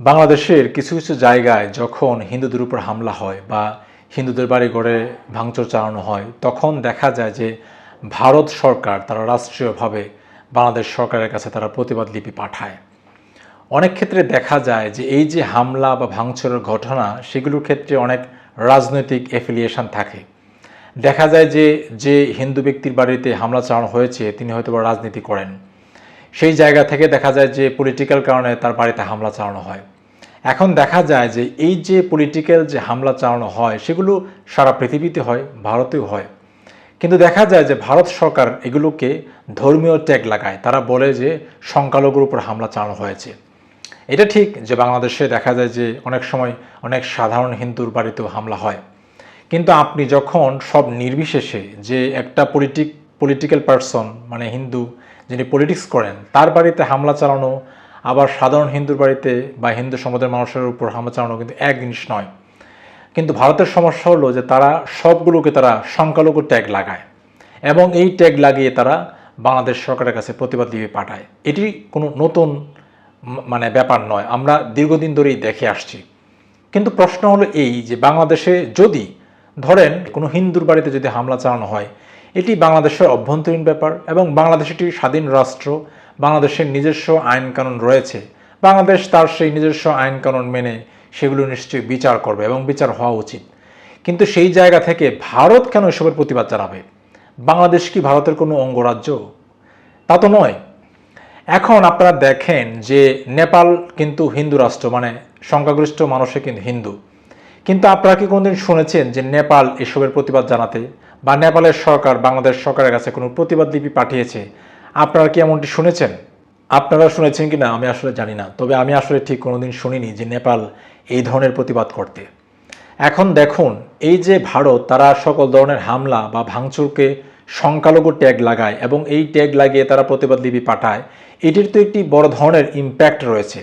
বাংলাদেশের কিছু কিছু জায়গায় যখন হিন্দুদের উপর হামলা হয় বা হিন্দুদের বাড়ি ঘরে ভাঙচুর চালানো হয়, তখন দেখা যায় যে ভারত সরকার তারা রাষ্ট্রীয়ভাবে বাংলাদেশ সরকারের কাছে তারা প্রতিবাদ লিপি পাঠায়। অনেক ক্ষেত্রে দেখা যায় যে এই যে হামলা বা ভাঙচুরের ঘটনা, সেগুলোর ক্ষেত্রে অনেক রাজনৈতিক এফিলিয়েশন থাকে। দেখা যায় যে যে হিন্দু ব্যক্তির বাড়িতে হামলা চালানো হয়েছে, তিনি হয়তো বা রাজনীতি করেন। সেই জায়গা থেকে দেখা যায় যে পলিটিক্যাল কারণে তার বাড়িতে হামলা চালানো হয়। এখন দেখা যায় যে এই যে পলিটিক্যাল যে হামলা চালানো হয়, সেগুলো সারা পৃথিবীতে হয়, ভারতেও হয়। কিন্তু দেখা যায় যে ভারত সরকার এগুলোকে ধর্মীয় ট্যাগ লাগায়। তারা বলে যে সংখ্যালঘুর উপর হামলা চালানো হয়েছে। এটা ঠিক যে বাংলাদেশে দেখা যায় যে অনেক সময় অনেক সাধারণ হিন্দুর বাড়িতেও হামলা হয়। কিন্তু আপনি যখন সব নির্বিশেষে যে একটা পলিটিক পলিটিক্যাল পার্সন মানে হিন্দু যিনি পলিটিক্স করেন, তার বাড়িতে হামলা চালানো, আবার সাধারণ হিন্দুর বাড়িতে বা হিন্দু সমাজের মানুষের উপর হামলা চালানো কিন্তু এক জিনিস নয়। কিন্তু ভারতের সমস্যা হলো যে তারা সবগুলোকে তারা সংখ্যালঘু ট্যাগ লাগায় এবং এই ট্যাগ লাগিয়ে তারা বাংলাদেশ সরকারের কাছে প্রতিবাদ লিপি পাঠায়। এটি কোনো নতুন মানে ব্যাপার নয়, আমরা দীর্ঘদিন ধরেই দেখে আসছি। কিন্তু প্রশ্ন হলো এই যে বাংলাদেশে যদি ধরেন কোনো হিন্দুর বাড়িতে যদি হামলা চালানো হয় এটি বাংলাদেশের অভ্যন্তরীণ ব্যাপার এবং বাংলাদেশ একটি স্বাধীন রাষ্ট্র। বাংলাদেশের নিজস্ব আইন কানুন রয়েছে। বাংলাদেশ তার সেই নিজস্ব আইন কানুন মেনে সেগুলো নিশ্চয়ই বিচার করবে এবং বিচার হওয়া উচিত। কিন্তু সেই জায়গা থেকে ভারত কেন এসবের প্রতিবাদ জানাবে? বাংলাদেশ কি ভারতের কোনো অঙ্গরাজ্য? তা তো নয়। এখন আপনারা দেখেন যে নেপাল কিন্তু হিন্দু রাষ্ট্র মানে সংখ্যাগরিষ্ঠ মানুষে কিন্তু হিন্দু। কিন্তু আপনারা কি কোনোদিন শুনেছেন যে নেপাল এসবের প্রতিবাদ জানাতে বা নেপালের সরকার, বাংলাদেশ সরকারের কাছে কোনো প্রতিবাদ লিপি পাঠিয়েছে? আপনারা কি এমনটি শুনেছেন? আপনারা শুনেছেন কি না আমি আসলে জানি না। তবে আমি আসলে ঠিক কোনোদিন শুনিনি যে নেপাল এই ধরনের প্রতিবাদ করতে। এখন দেখুন, এই যে ভারত, তারা সকল ধরনের হামলা বা ভাঙচুরকে সংখ্যালঘু ট্যাগ লাগায় এবং এই ট্যাগ লাগিয়ে তারা প্রতিবাদ লিপি পাঠায়, এটির তো একটি বড় ধরনের ইম্প্যাক্ট রয়েছে।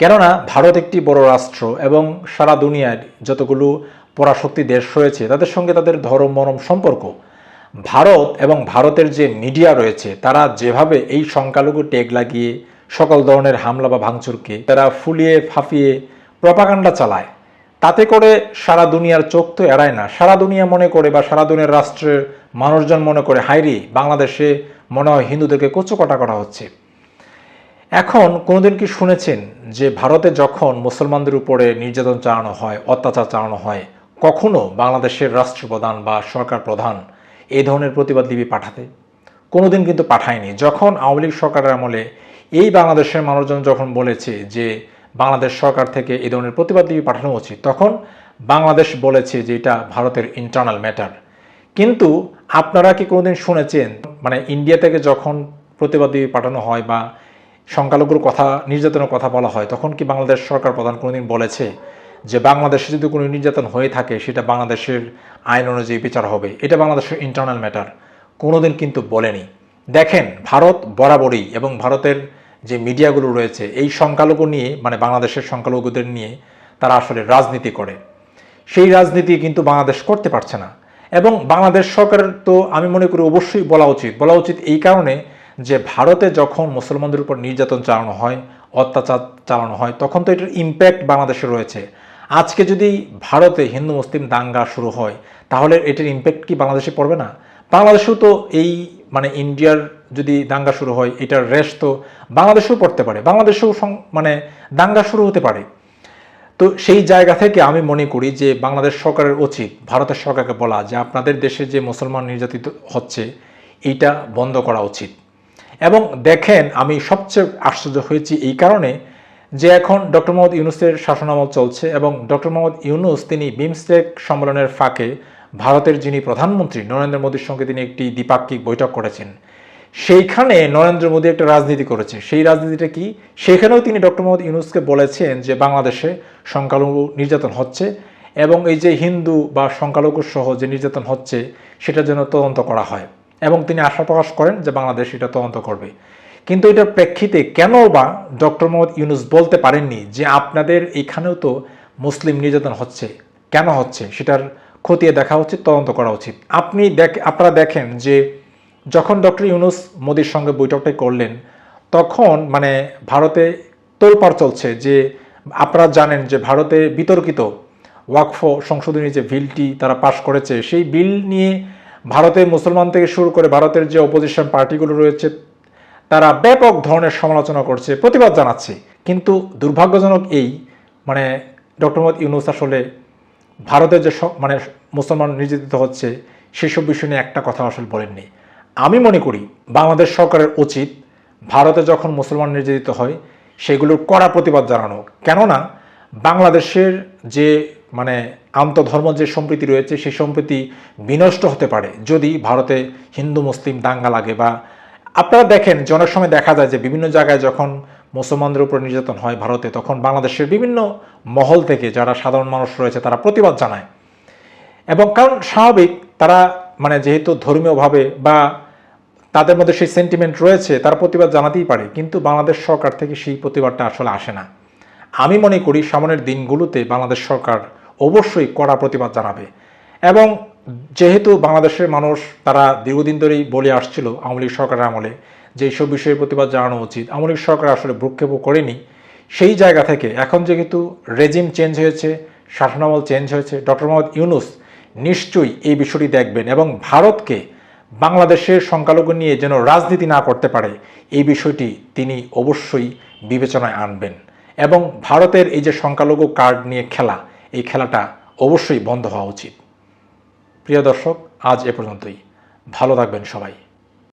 কেননা, ভারত একটি বড় রাষ্ট্র এবং সারা দুনিয়ার যতগুলো পরাশক্তি দেশ রয়েছে, তাদের সঙ্গে তাদের ধরম মরম সম্পর্ক। ভারত এবং ভারতের যে মিডিয়া রয়েছে, তারা যেভাবে এই সংখ্যালঘু ট্যাগ লাগিয়ে সকল ধরনের হামলা বা ভাঙচুরকে তারা ফুলিয়ে ফাঁপিয়ে প্রপাকাণ্ডা চালায়, তাতে করে সারা দুনিয়ার চোখ তো এড়ায় না। সারা দুনিয়া মনে করে বা সারা দুনিয়ার রাষ্ট্রের মানুষজন মনে করে হাইরি বাংলাদেশে মনে হয় হিন্দুদেরকে কচুকটা করা হচ্ছে। এখন কোনোদিন কি শুনেছেন যে ভারতে যখন মুসলমানদের উপরে নির্যাতন চালানো হয়, অত্যাচার চালানো হয় কখনো বাংলাদেশের রাষ্ট্রপ্রধান বা সরকার প্রধান এই ধরনের প্রতিবাদ লিপি পাঠাতে? কোনোদিন কিন্তু পাঠায়নি। যখন আওয়ামী লীগ সরকারের আমলে এই বাংলাদেশের মানুষজন যখন বলেছে যে বাংলাদেশ সরকার থেকে এই ধরনের প্রতিবাদ লিপি পাঠানো উচিত, তখন বাংলাদেশ বলেছে যে এটা ভারতের ইন্টারনাল ম্যাটার কিন্তু আপনারা কি কোনোদিন শুনেছেন? মানে ইন্ডিয়া থেকে যখন প্রতিবাদ লিপি পাঠানো হয় বা সংখ্যালঘুর কথা, নির্যাতনের কথা বলা হয়, তখন কি বাংলাদেশ সরকার প্রধান কোনোদিন বলেছে যে বাংলাদেশে যদি কোনো নির্যাতন হয়ে থাকে, সেটা বাংলাদেশের আইন অনুযায়ী বিচার হবে। এটা বাংলাদেশের ইন্টারনাল ম্যাটার কোনোদিন কিন্তু বলেনি। দেখেন, ভারত বরাবরই এবং ভারতের যে মিডিয়াগুলো রয়েছে, এই সংখ্যালঘু নিয়ে মানে বাংলাদেশের সংখ্যালঘুদের নিয়ে তারা আসলে রাজনীতি করে। সেই রাজনীতি কিন্তু বাংলাদেশ করতে পারছে না। এবং বাংলাদেশ সরকারের তো আমি মনে করি অবশ্যই বলা উচিত। বলা উচিত এই কারণে যে ভারতে যখন মুসলমানদের উপর নির্যাতন চালানো হয়, অত্যাচার চালানো হয়, তখন তো এটার ইম্প্যাক্ট বাংলাদেশে রয়েছে। আজকে যদি ভারতে হিন্দু, মুসলিম দাঙ্গা শুরু হয়, তাহলে এটার ইম্প্যাক্ট কি বাংলাদেশে পড়বে না? বাংলাদেশেও তো এই মানে ইন্ডিয়ার যদি দাঙ্গা শুরু হয়, এটার রেশ তো বাংলাদেশেও পড়তে পারে। বাংলাদেশেও মানে দাঙ্গা শুরু হতে পারে। তো সেই জায়গা থেকে আমি মনে করি যে বাংলাদেশ সরকারের উচিত, ভারতের সরকারকে বলা যে আপনাদের দেশে যে মুসলমান নির্যাতিত হচ্ছে, এইটা বন্ধ করা উচিত। এবং দেখেন আমি সবচেয়ে আশ্চর্য হয়েছি এই কারণে যে এখন ডক্টর মোহাম্মদ ইউনুসের শাসনামল চলছে এবং ডক্টর মোহাম্মদ ইউনুস তিনি বিমস্টেক সম্মেলনের ফাঁকে ভারতের যিনি প্রধানমন্ত্রী নরেন্দ্র মোদীর সঙ্গে তিনি একটি দ্বিপাক্ষিক বৈঠক করেছেন। সেইখানে নরেন্দ্র মোদী একটা রাজনীতি করেছে সেই রাজনীতিটা কি? সেখানেও তিনি ডক্টর মোহাম্মদ ইউনুসকে বলেছেন যে বাংলাদেশে সংখ্যালঘু নির্যাতন হচ্ছে এবং এই যে হিন্দু বা সংখ্যালঘু সহ যে নির্যাতন হচ্ছে, সেটা যেন তদন্ত করা হয়। এবং তিনি আশা প্রকাশ করেন যে বাংলাদেশ এটা তদন্ত করবে। কিন্তু এটার প্রেক্ষিতে কেন বা ডক্টর মোহাম্মদ ইউনুস বলতে পারেননি যে আপনাদের এখানেও তো মুসলিম নির্যাতন হচ্ছে? কেন হচ্ছে? সেটার খতিয়ে দেখা উচিত, তদন্ত করা উচিত। আপনি দেখ, আপনারা দেখেন যে যখন ডক্টর ইউনুস মোদির সঙ্গে বৈঠকটা করলেন, তখন মানে ভারতে তোলপাড় চলছে যে আপনারা জানেন যে ভারতে বিতর্কিত ওয়াকফ সংশোধনী যে বিলটি তারা পাশ করেছে, সেই বিল নিয়ে ভারতে মুসলমান থেকে শুরু করে ভারতের যে অপোজিশন পার্টিগুলো রয়েছে তারা ব্যাপক ধরনের সমালোচনা করছে, প্রতিবাদ জানাচ্ছে। কিন্তু দুর্ভাগ্যজনক এই মানে ডক্টর মোহাম্মদ ইউনুস আসলে ভারতের যে মানে মুসলমান নির্যাতিত হচ্ছে, সেসব বিষয় নিয়ে একটা কথা আসলে বলেননি। আমি মনে করি বাংলাদেশ সরকারের উচিত ভারতে যখন মুসলমান নির্যাতিত হয়, সেগুলোর কড়া প্রতিবাদ জানানো। কেননা বাংলাদেশের যে মানে আন্তধর্ম যে সম্প্রীতি রয়েছে, সেই সম্প্রীতি বিনষ্ট হতে পারে যদি ভারতে হিন্দু, মুসলিম দাঙ্গা লাগে বা আপনারা দেখেন, যে অনেক সময় দেখা যায় যে বিভিন্ন জায়গায় যখন মুসলমানদের উপর নির্যাতন হয় ভারতে, তখন বাংলাদেশের বিভিন্ন মহল থেকে যারা সাধারণ মানুষ রয়েছে, তারা প্রতিবাদ জানায়। এবং কারণ স্বাভাবিক, তারা মানে যেহেতু ধর্মীয়ভাবে বা তাদের মধ্যে সেই সেন্টিমেন্ট রয়েছে, তারা প্রতিবাদ জানাতেই পারে। কিন্তু বাংলাদেশ সরকার থেকে সেই প্রতিবাদটা আসলে আসে না। আমি মনে করি, সামনের দিনগুলোতে বাংলাদেশ সরকার অবশ্যই কড়া প্রতিবাদ জানাবে। এবং যেহেতু বাংলাদেশের মানুষ তারা দীর্ঘদিন ধরেই বলে আসছিল আওয়ামী লীগ সরকারের আমলে যে এইসব বিষয়ে প্রতিবাদ জানানো উচিত, আওয়ামী লীগ সরকার আসলে ভ্রুক্ষেপও করেনি। সেই জায়গা থেকে এখন যেহেতু রেজিম চেঞ্জ হয়েছে, শাসনামল চেঞ্জ হয়েছে ডক্টর মোহাম্মদ ইউনুস নিশ্চয়ই এই বিষয়টি দেখবেন এবং ভারতকে বাংলাদেশের সংখ্যালঘু নিয়ে যেন রাজনীতি না করতে পারে, এই বিষয়টি তিনি অবশ্যই বিবেচনায় আনবেন। এবং ভারতের এই যে সংখ্যালঘু কার্ড নিয়ে খেলা, এই খেলাটা অবশ্যই বন্ধ হওয়া উচিত। প্রিয় দর্শক আজ এ পর্যন্তই। ভালো থাকবেন সবাই।